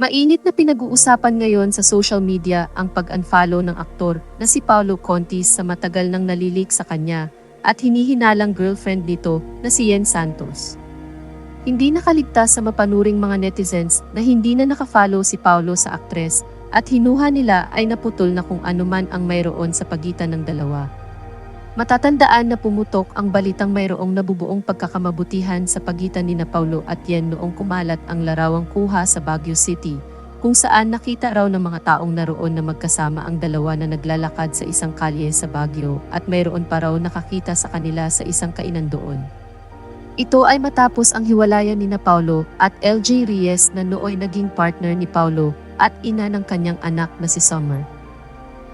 Mainit na pinag-uusapan ngayon sa social media ang pag-unfollow ng aktor na si Paolo Contis sa matagal nang nalilik sa kanya at hinihinalang girlfriend nito na si Yen Santos. Hindi nakaligtas sa mapanuring mga netizens na hindi na nakafollow si Paolo sa aktres at hinuha nila ay naputol na kung anuman ang mayroon sa pagitan ng dalawa. Matatandaan na pumutok ang balitang mayroong nabubuong pagkakamabutihan sa pagitan ni na Paulo at Yen noong kumalat ang larawang kuha sa Baguio City, kung saan nakita raw ng mga taong naroon na magkasama ang dalawa na naglalakad sa isang kalye sa Baguio at mayroon pa raw nakakita sa kanila sa isang kainan doon. Ito ay matapos ang hiwalayan ni na Paulo at LJ Reyes na nooy naging partner ni Paulo at ina ng kanyang anak na si Summer.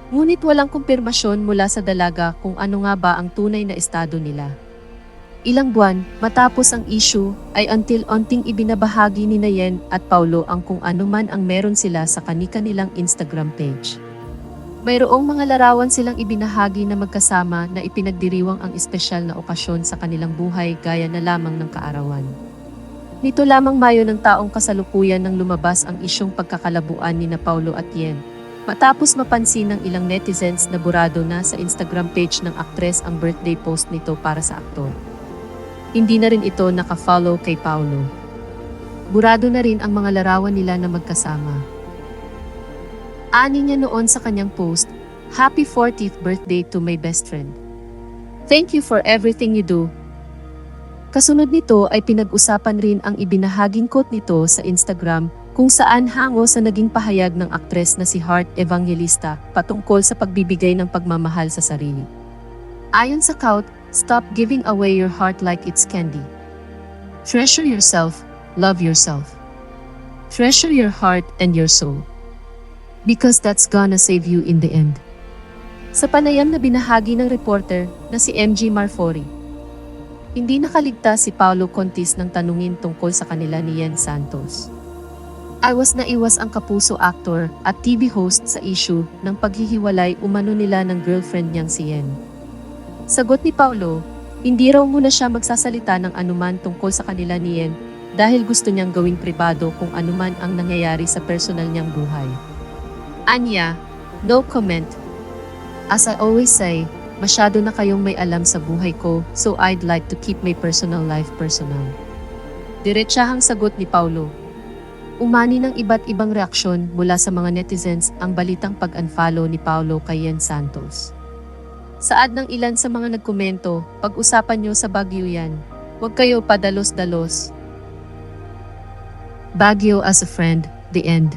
Ngunit walang kumpirmasyon mula sa dalaga kung ano nga ba ang tunay na estado nila. Ilang buwan matapos ang issue ay until-unting ibinabahagi ni Nayen at Paulo ang kung ano man ang meron sila sa kani-kanilang Instagram page. Mayroong mga larawan silang ibinahagi na magkasama na ipinagdiriwang ang espesyal na okasyon sa kanilang buhay gaya na lamang ng kaarawan. Nito lamang Mayo ng taong kasalukuyan nang lumabas ang isyong pagkakalabuan ni na Paulo at Yen. Matapos mapansin ng ilang netizens na burado na sa Instagram page ng aktres ang birthday post nito para sa aktor. Hindi na rin ito nakafollow kay Paulo. Burado na rin ang mga larawan nila na magkasama. Ani niya noon sa kanyang post, Happy 40th birthday to my best friend. Thank you for everything you do. Kasunod nito ay pinag-usapan rin ang ibinahaging quote nito sa Instagram kung saan hango sa naging pahayag ng aktres na si Heart Evangelista patungkol sa pagbibigay ng pagmamahal sa sarili. Ayon sa quote, stop giving away your heart like it's candy. Treasure yourself, love yourself. Treasure your heart and your soul. Because that's gonna save you in the end. Sa panayam na binahagi ng reporter na si MG Marfori, hindi nakaligtas si Paulo Contis ng tanungin tungkol sa kanila ni Yen Santos. I was naiwas ang kapuso actor at TV host sa issue ng paghihiwalay umano nila ng girlfriend niyang si Yen. Sagot ni Paulo, hindi raw muna siya magsasalita ng anuman tungkol sa kanila ni Yen dahil gusto niyang gawing pribado kung anuman ang nangyayari sa personal niyang buhay. Anya, no comment. As I always say, masyado na kayong may alam sa buhay ko so I'd like to keep my personal life personal. Diretsahang sagot ni Paulo. Umani ng iba't ibang reaksyon mula sa mga netizens ang balitang pag-unfollow ni Paulo kay Yen Santos. Saad ng ilan sa mga nagkomento, pag-usapan nyo sa Baguio yan. Huwag kayo padalos-dalos. Baguio as a friend, the end.